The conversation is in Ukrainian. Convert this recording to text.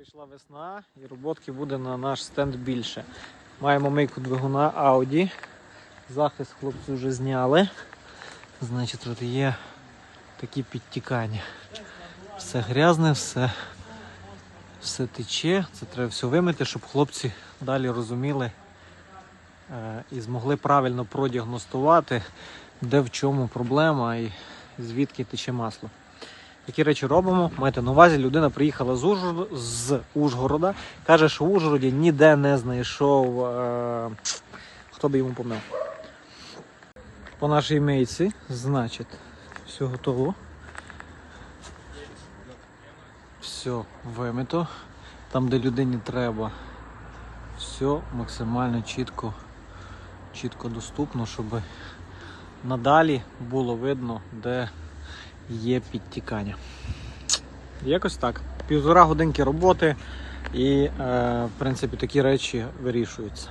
Прийшла весна і роботки буде на наш стенд більше. Маємо мийку двигуна Audi. Захист хлопці вже зняли. Значить, тут є такі підтікання. Все грязне, все, все тече. Це треба все вимити, щоб хлопці далі розуміли е, і змогли правильно продіагностувати, де в чому проблема і звідки тече масло. Такі речі робимо. Маєте на увазі, людина приїхала з Ужгорода, з Ужгорода каже, що в Ужгороді ніде не знайшов, е, хто би йому помив. По нашій мийці, значить, все готово. Все вимито. Там, де людині треба, все максимально чітко, чітко доступно, щоб надалі було видно, де є підтікання. Якось так. Півтора годинки роботи і, е, в принципі, такі речі вирішуються.